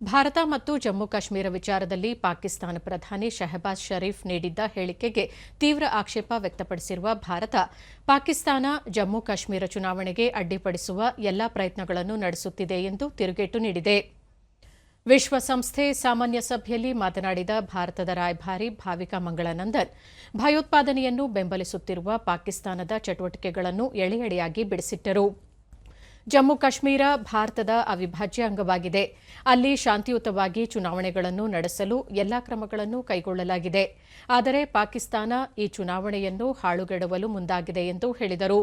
ಭಾರತ ಮತ್ತು ಜಮ್ಮು ಕಾಶ್ಮೀರ ವಿಚಾರದಲ್ಲಿ ಪಾಕಿಸ್ತಾನ ಪ್ರಧಾನಿ ಶಹಬಾಜ್ ಷರೀಫ್ ನೀಡಿದ್ದ ಹೇಳಿಕೆಗೆ ತೀವ್ರ ಆಕ್ಷೇಪ ವ್ಯಕ್ತಪಡಿಸಿರುವ ಭಾರತ, ಪಾಕಿಸ್ತಾನ ಜಮ್ಮು ಕಾಶ್ಮೀರ ಚುನಾವಣೆಗೆ ಅಡ್ಡಿಪಡಿಸುವ ಎಲ್ಲಾ ಪ್ರಯತ್ನಗಳನ್ನು ನಡೆಸುತ್ತಿದೆ ಎಂದು ತಿರುಗೇಟು ನೀಡಿದೆ. ವಿಶ್ವಸಂಸ್ಥೆ ಸಾಮಾನ್ಯ ಸಭೆಯಲ್ಲಿ ಮಾತನಾಡಿದ ಭಾರತದ ರಾಯಭಾರಿ ಭಾವಿಕಾ ಮಂಗಳಾನಂದನ್, ಭಯೋತ್ಪಾದನೆಯನ್ನು ಬೆಂಬಲಿಸುತ್ತಿರುವ ಪಾಕಿಸ್ತಾನದ ಚಟುವಟಿಕೆಗಳನ್ನು ಎಳೆಯಡೆಯಾಗಿ ಬಿಡಿಸಿಟ್ಟರು. ಜಮ್ಮು ಕಾಶ್ಮೀರ ಭಾರತದ ಅವಿಭಾಜ್ಯ ಅಂಗವಾಗಿದೆ. ಅಲ್ಲಿ ಶಾಂತಿಯುತವಾಗಿ ಚುನಾವಣೆಗಳನ್ನು ನಡೆಸಲು ಎಲ್ಲಾ ಕ್ರಮಗಳನ್ನು ಕೈಗೊಳ್ಳಲಾಗಿದೆ. ಆದರೆ ಪಾಕಿಸ್ತಾನ ಈ ಚುನಾವಣೆಯನ್ನು ಹಾಳುಗೆಡವಲು ಮುಂದಾಗಿದೆ ಎಂದು ಹೇಳಿದರು.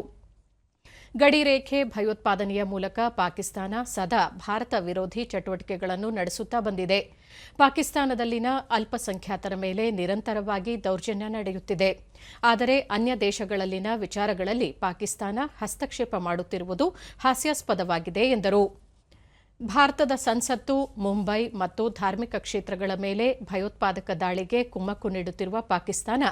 ಗಡಿ ರೇಖೆ ಭಯೋತ್ಪಾದನೆಯ ಮೂಲಕ ಪಾಕಿಸ್ತಾನ ಸದಾ ಭಾರತ ವಿರೋಧಿ ಚಟುವಟಿಕೆಗಳನ್ನು ನಡೆಸುತ್ತಾ ಬಂದಿದೆ. ಪಾಕಿಸ್ತಾನದಲ್ಲಿನ ಅಲ್ಪಸಂಖ್ಯಾತರ ಮೇಲೆ ನಿರಂತರವಾಗಿ ದೌರ್ಜನ್ಯ ನಡೆಯುತ್ತಿದೆ. ಆದರೆ ಅನ್ಯ ದೇಶಗಳಲ್ಲಿನ ವಿಚಾರಗಳಲ್ಲಿ ಪಾಕಿಸ್ತಾನ ಹಸ್ತಕ್ಷೇಪ ಮಾಡುತ್ತಿರುವುದು ಹಾಸ್ಯಾಸ್ಪದವಾಗಿದೆ ಎಂದರು. ಭಾರತದ ಸಂಸತ್ತು ಮುಂಬೈ ಮತ್ತು ಧಾರ್ಮಿಕ ಕ್ಷೇತ್ರಗಳ ಮೇಲೆ ಭಯೋತ್ಪಾದಕ ದಾಳಿಗೆ ಕುಮ್ಮಕ್ಕು ನೀಡುತ್ತಿರುವ ಪಾಕಿಸ್ತಾನ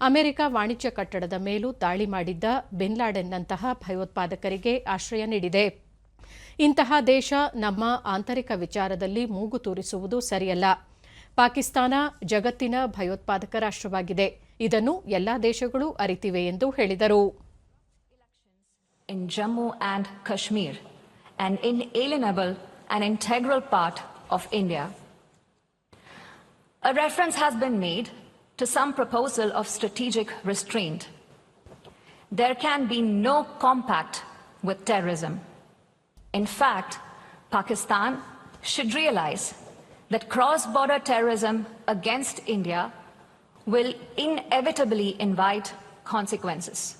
ಅಮೆರಿಕ ವಾಣಿಜ್ಯ ಕಟ್ಟಡದ ಮೇಲೂ ದಾಳಿ ಮಾಡಿದ್ದ ಬಿನ್ ಲಾಡೆನ್ನಂತಹ ಭಯೋತ್ಪಾದಕರಿಗೆ ಆಶ್ರಯ ನೀಡಿದೆ. ಇಂತಹ ದೇಶ ನಮ್ಮ ಆಂತರಿಕ ವಿಚಾರದಲ್ಲಿ ಮೂಗು ತೂರಿಸುವುದು ಸರಿಯಲ್ಲ. ಪಾಕಿಸ್ತಾನ ಜಗತ್ತಿನ ಭಯೋತ್ಪಾದಕ ರಾಷ್ಟವಾಗಿದೆ ಇದನ್ನು ಎಲ್ಲಾ ದೇಶಗಳು ಅರಿತಿವೆ ಎಂದು ಹೇಳಿದರು. In Jammu and Kashmir, an inalienable and integral part of India. A reference has been made to some proposal of strategic restraint. There can be no compact with terrorism. In fact, Pakistan should realize that cross border terrorism against India will inevitably invite consequences.